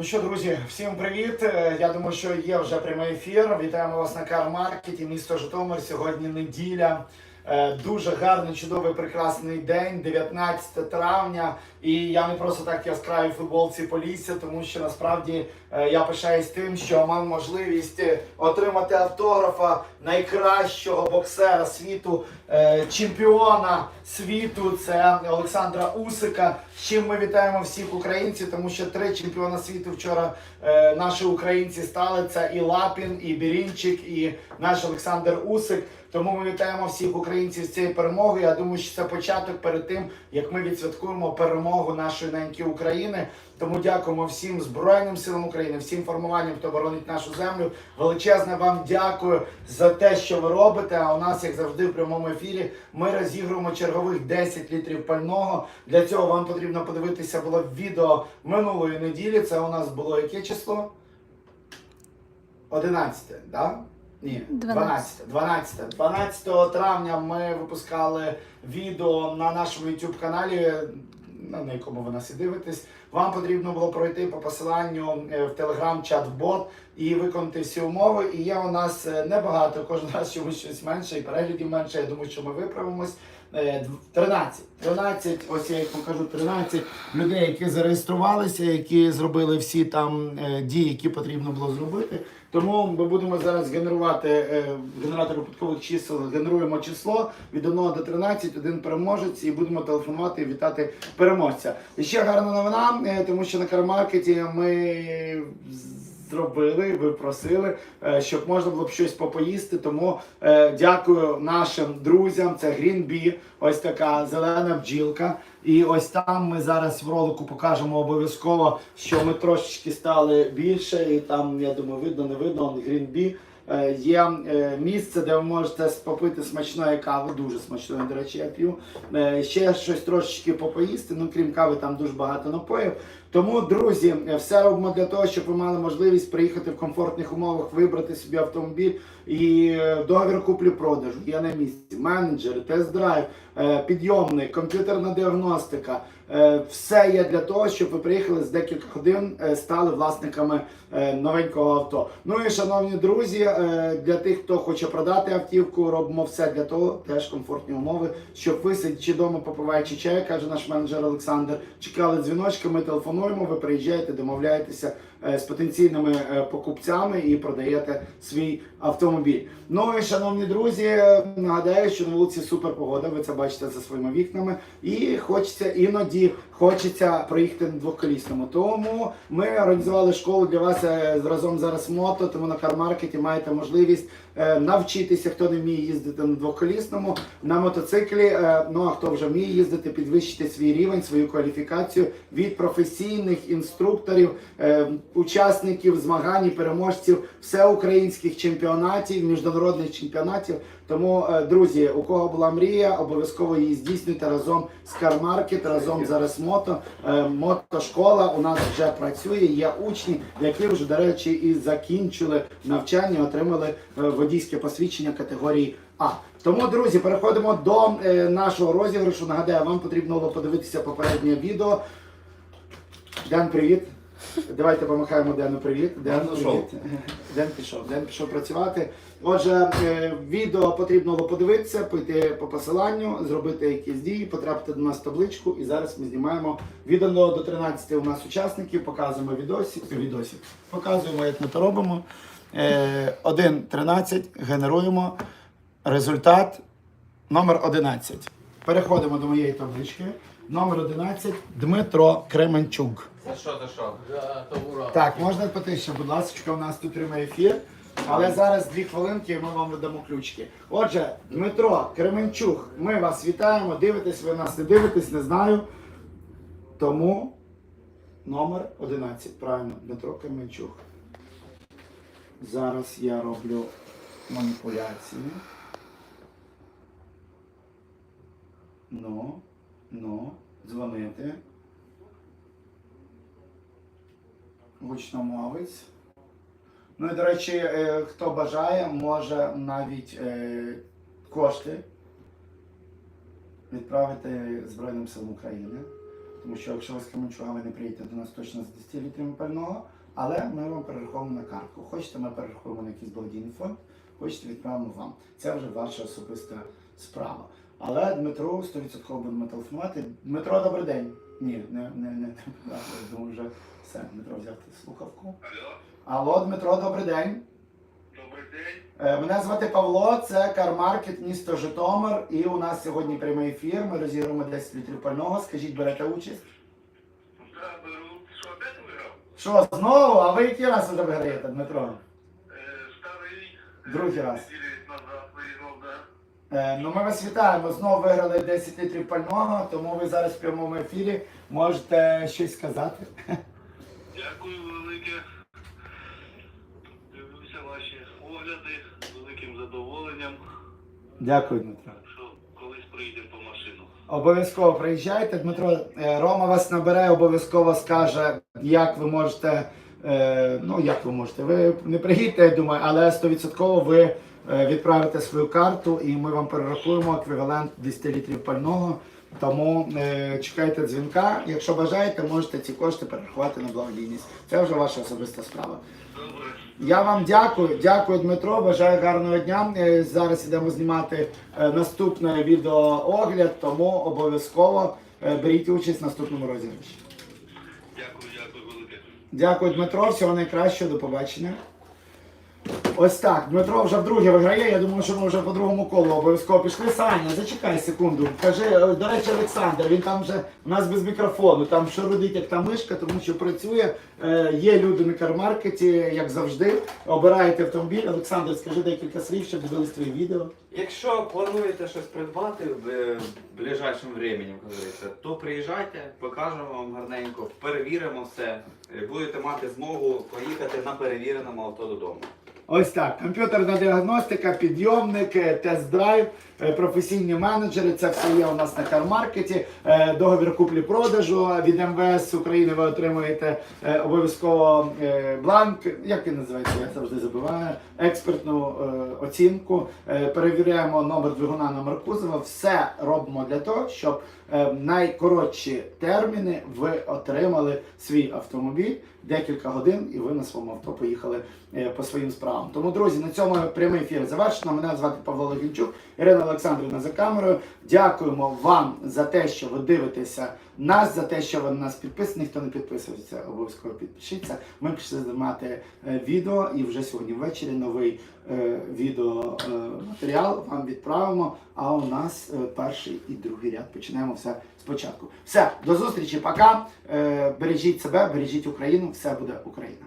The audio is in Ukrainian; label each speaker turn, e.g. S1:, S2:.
S1: Ну що, друзі, всім привіт. Е, Я думаю, що є вже прямий ефір. Вітаємо вас на Кармаркеті, місто Житомир. Сьогодні неділя. Е, Дуже гарний, чудовий, прекрасний день, 19 травня. І я не просто так яскраві футболці Полісся, тому що насправді я пишаюсь тим, що мав можливість е, отримати автографа найкращого боксера світу, е, чемпіона світу. Це Олександра Усика. З чим ми вітаємо всіх українців, тому що три чемпіона світу вчора е, наші українці стали. Це і Лапін, і Бірінчик, і наш Олександр Усик. Тому ми вітаємо всіх українців з цією перемогою. Я думаю, що це початок перед тим, як ми відсвяткуємо перемогу нашої неньки України. Тому дякуємо всім Збройним силам України, всім формуванням, хто боронить нашу землю. Величезне вам дякую за те, що ви робите. А у нас, як завжди, в прямому ефірі ми розігруємо чергових 10 літрів пального. Для цього вам потрібно подивитися було відео минулої неділі. Це у нас було яке число? 11, да? Ні, 12. 12. 12 травня ми випускали відео на нашому YouTube каналі, на якому ви нас і дивитесь. Вам потрібно було пройти по посиланню е, в Telegram чат в бот і виконати всі умови. І є у нас е, небагато, кожен раз чомусь щось менше, і переглядів менше. Я думаю, що ми виправимось. Е, дв- 13. 13, ось я їх покажу 13 людей, які зареєструвалися, які зробили всі там е, дії, які потрібно було зробити. Тому ми будемо зараз генерувати е, генератор випадкових чисел, генеруємо число від 1 до 13, один переможець, і будемо телефонувати і вітати переможця. І ще гарна новина, е, тому що на кармаркеті ми зробили, ви просили, е, щоб можна було б щось попоїсти. Тому е, дякую нашим друзям. Це Bee, ось така зелена бджілка. І ось там ми зараз в ролику покажемо обов'язково, що ми трошечки стали більше. І там, я думаю, видно, не видно, Bee. Е, Є місце, де ви можете попити смачної кави, дуже смачної, до речі, я п'ю. Ще щось трошечки попоїсти. Ну, крім кави, там дуже багато напоїв. Тому, друзі, все робимо для того, щоб ви мали можливість приїхати в комфортних умовах, вибрати собі автомобіль і е, договір куплі-продажу. Є на місці, менеджери, тест-драйв, е, підйомник, комп'ютерна діагностика. Е, Все є для того, щоб ви приїхали з декілька годин, стали власниками новенького авто. Ну і шановні друзі, для тих, хто хоче продати автівку, робимо все для того, теж комфортні умови, щоб ви сидячи вдома, попиваючи чай, каже наш менеджер Олександр, чекали дзвіночки, ми телефонуємо, ви приїжджаєте, домовляєтеся з потенційними е, покупцями і продаєте свій автомобіль. Ну і шановні друзі, е, нагадаю, що на вулиці супер погода, ви це бачите за своїми вікнами, і хочеться іноді хочеться проїхати на двоколісному. Тому ми організували школу для вас е, разом зараз мото, тому на кармаркеті маєте можливість е, навчитися, хто не вміє їздити на двоколісному, на мотоциклі. е, Ну а хто вже вміє їздити, підвищити свій рівень, свою кваліфікацію від професійних інструкторів, е, учасників змагань, і переможців всеукраїнських чемпіонатів, міжнародних чемпіонатів. Тому, е, друзі, у кого була мрія, обов'язково її здійснюйте разом з Кармаркет, разом з мото. Е, Мотошкола у нас вже працює. Є учні, які вже, до речі, і закінчили навчання, отримали е, водійське посвідчення категорії А. Тому, друзі, переходимо до нашого розіграшу. Нагадаю, вам потрібно було подивитися попереднє відео. Ден, привіт. Давайте помахаємо Дену привіт. Ден, привіт. Ден пішов. Ден пішов працювати. Отже, е, відео потрібно було подивитися, пойти по посиланню, зробити якісь дії, потрапити до нас в табличку. І зараз ми знімаємо відео до 13 у нас учасників, показуємо відосик, відосик. Показуємо, як ми то робимо. Е, 1.13 генеруємо результат номер 11. Переходимо до моєї таблички. Номер 11 Дмитро Кременчук.
S2: За що, за що?
S1: Так, можна потише, будь ласка, у нас тут прямий ефір. Але зараз дві хвилинки і ми вам видамо ключки. Отже, Дмитро Кременчук, ми вас вітаємо. Дивитесь, ви нас не дивитесь, не знаю. Тому номер 11. Правильно, Дмитро Кременчук. Зараз я роблю маніпуляції. Ну, ну, дзвонити. Гучномовець. Ну і до речі, е, хто бажає, може навіть е, кошти відправити Збройним силам України. Тому що якщо ви з Кременчуга, не приїдете до нас точно з 10 літрами пального, але ми вам перераховуємо на картку. Хочете, ми перерахуємо на якийсь благодійний фонд, хочете, відправимо вам. Це вже ваша особиста справа. Але Дмитру 100% будемо телефонувати. Дмитро, добрий день. Ні, не, не, не. Думаю, вже все. Дмитро взяв слухавку.
S2: Алло,
S1: Алло, Дмитро, добрий день.
S2: добрий день.
S1: Е, Мене звати Павло, це Кармаркет, місто Житомир. І у нас сьогодні прямий ефір. Ми розігруємо 10 літрів пального. Скажіть, берете участь?
S2: Да, беру. Що, опять виграв?
S1: Що, знову? А ви який раз вже виграєте, Дмитро?
S2: Е, старий.
S1: Другий раз.
S2: Назад виграв.
S1: Е, ну ми вас вітаємо. Знову виграли 10 літрів пального, тому ви зараз в прямому ефірі можете щось сказати.
S2: Дякую велике. Дивлюся ваші огляди з великим задоволенням.
S1: Дякую, Дмитро.
S2: Що колись приїдемо по машину.
S1: Обов'язково приїжджайте. Дмитро е, Рома вас набере, обов'язково скаже, як ви можете. е, Ну, як ви можете? Ви не приїдете, я думаю, але 100% ви е, відправите свою карту і ми вам перерахуємо еквівалент 10 літрів пального. Тому е, чекайте дзвінка. Якщо бажаєте, можете ці кошти перерахувати на благодійність. Це вже ваша особиста справа. Я вам дякую, дякую, Дмитро. Бажаю гарного дня. Е, Зараз ідемо знімати е, наступне відеоогляд, тому обов'язково е, беріть участь в наступному розіграші.
S2: Дякую, дякую велике.
S1: Дякую, Дмитро. Всього найкращого, до побачення. Ось так, Дмитро вже вдруге виграє. Я думаю, що ми вже по другому колу обов'язково пішли. Саня, зачекай секунду. Кажи, е, до речі, Олександр, він там вже у нас без мікрофону, там що родить, як та мишка, тому що працює. Е, є люди на кармаркеті, як завжди. Обираєте автомобіль. Олександр, скажи декілька слів, щоб дивились твої відео.
S3: Якщо плануєте щось придбати в е, ближайшим временем, то приїжджайте, покажемо вам гарненько, перевіримо все. е, Будете мати змогу поїхати на перевіреному авто додому.
S1: Ось так. Комп'ютерна діагностика, підйомник, е, тест-драйв, професійні менеджери. Це все є у нас на кармаркеті. Е, Договір куплі-продажу від МВС України ви отримуєте е, обов'язково е, бланк. Як він називається? Я завжди забуваю. Експертну е, оцінку. Е, Перевіряємо номер двигуна, номер кузова. Все робимо для того, щоб е, найкоротші терміни ви отримали свій автомобіль декілька годин, і ви на своєму авто поїхали е, по своїм справам. Тому, друзі, на цьому прямий ефір завершено. Мене звати Павло Логінчук, Ірина Олександрівна за камерою. Дякуємо вам за те, що ви дивитеся нас, за те, що ви на нас підписані. Хто не підписується, обов'язково підпишіться. Ми пішли знімати е, відео, і вже сьогодні ввечері новий е, відео е, вам відправимо. А у нас е, перший і другий ряд починаємо все спочатку. Все, до зустрічі, пока. Е, бережіть себе, бережіть Україну. Все буде Україна.